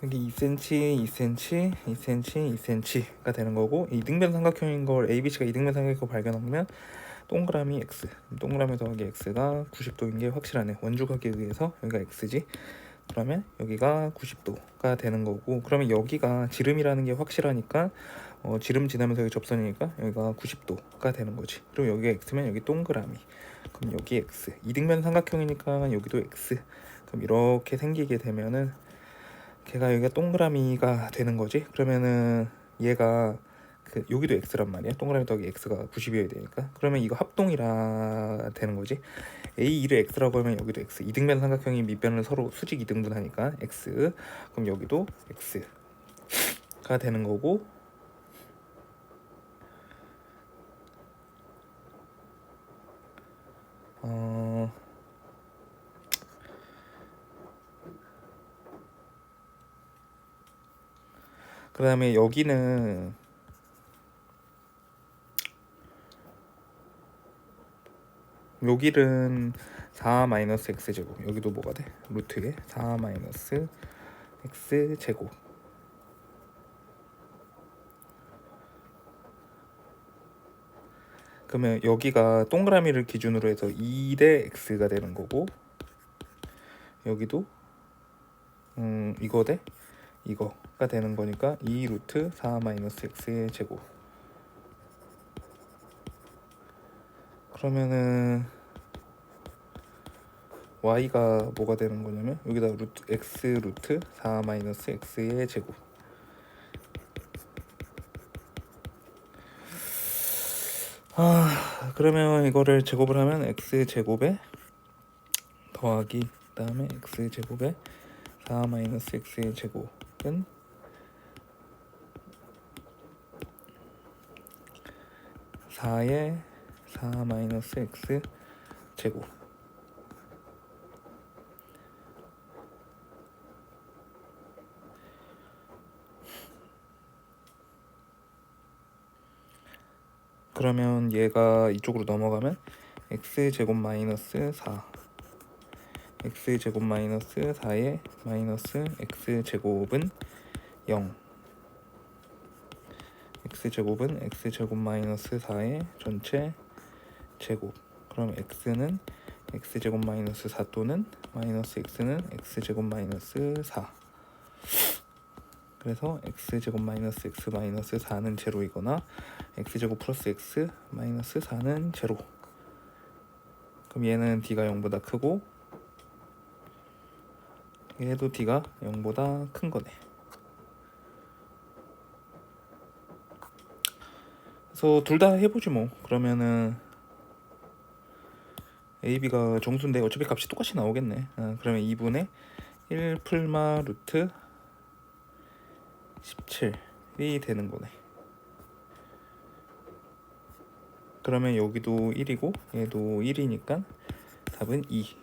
여기 2cm, 2cm, 2cm, 2cm가 되는 거고 이등변 삼각형인 걸 ABC가 이등변 삼각형인 걸 발견하면 동그라미 x, 동그라미 더하기 x가 90도인 게 확실하네. 원주각에 의해서 여기가 x지. 그러면 여기가 90도가 되는 거고 그러면 여기가 지름이라는 게 확실하니까 어, 지름 지나면서 여기 접선이니까 여기가 90도가 되는 거지. 그리고 여기가 x면 여기 동그라미. 그럼 여기 x. 이등변 삼각형이니까 여기도 x. 그럼 이렇게 생기게 되면은 걔가 여기가 동그라미가 되는 거지. 그러면은 얘가 그 여기도 x란 말이야. 동그라미 더하기 x가 90이어야 되니까. 그러면 이거 합동이라 되는 거지. a2를 x라고 하면 여기도 x. 이등변 삼각형이 밑변을 서로 수직 이등분하니까 x. 그럼 여기도 x가 되는 거고. 그 다음에 여기는 여기는 4 마이너스 x 제곱. 여기도 뭐가 돼? 루트에 4 마이너스 x 제곱. 그러면 여기가 동그라미를 기준으로 해서 2대 x가 되는 거고 여기도 음 이거 대 이거가 되는 거니까 2 루트 4 마이너스 x의 제곱. 그러면은 y가 뭐가 되는 거냐면 여기다 루트 x 루트 4 마이너스 x의 제곱. 아 그러면 이거를 제곱을 하면 x 제곱에 더하기 그 다음에 x 제곱에 4 마이너스 x의 제곱 은 4의 4 마이너스 x 제곱. 그러면 얘가 이쪽으로 넘어가면 x 제곱 마이너스 4 x 제곱 마이너스 4의 마이너스 x 제곱은 0 x 제곱은 x 제곱 마이너스 4의 전체 제곱. 그럼 x는 x 제곱 마이너스 4 또는 마이너스 x는 x 제곱 마이너스 4 그래서 x 제곱 마이너스 x 마이너스 4는 제로이거나 x 제곱 플러스 x 마이너스 4는 제로. 그럼 얘는 d가 0보다 크고 얘도 d가 0보다 큰 거네. 그래서 둘 다 해보지 뭐. 그러면은 a, b가 정수인데 어차피 값이 똑같이 나오겠네. 아, 그러면 2분의 1 풀마 루트 17이 되는 거네. 그러면 여기도 1이고 얘도 1이니까 답은 2